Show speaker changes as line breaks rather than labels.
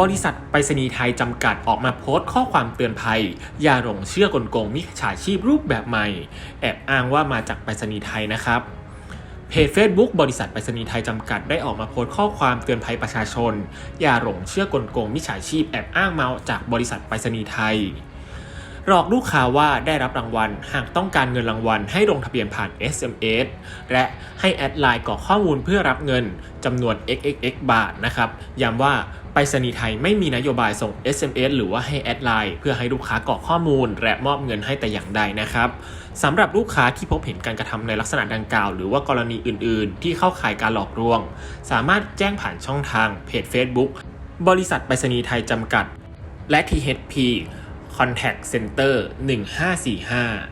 บริษัทไปรษณีย์ไทยจำกัดออกมาโพสต์ข้อความเตือนภัย อย่าหลงเชื่อกลโกงมิจฉาชีพรูปแบบใหม่ แอบอ้างว่ามาจากไปรษณีย์ไทยนะครับเพจ Facebook บริษัทไปรษณีย์ไทยจำกัดได้ออกมาโพสต์ข้อความเตือนภัยประชาชน อย่าหลงเชื่อกลโกงมิจฉาชีพแอบอ้างมาจากบริษัทไปรษณีย์ไทย หลอกลูกค้าว่าได้รับรางวัล หากต้องการเงินรางวัลให้ลงทะเบียนผ่าน SMS และให้แอดไลน์กรอกข้อมูลเพื่อรับเงินจำนวน xxx บาทนะครับ ย้ำว่าไปรษณีย์ไทยไม่มีนโยบายส่ง SMS หรือว่าให้แอดไลน์เพื่อให้ลูกค้ากรอกข้อมูล และมอบเงินให้แต่อย่างใดนะครับสำหรับลูกค้าที่พบเห็นการกระทำในลักษณะดังกล่าว หรือว่ากรณีอื่น ๆ ที่เข้าข่ายการหลอกลวง สามารถแจ้งผ่านช่องทางเพจ Facebook บริษัทไปรษณีย์ไทยจำกัด และ THP Contact Center 1545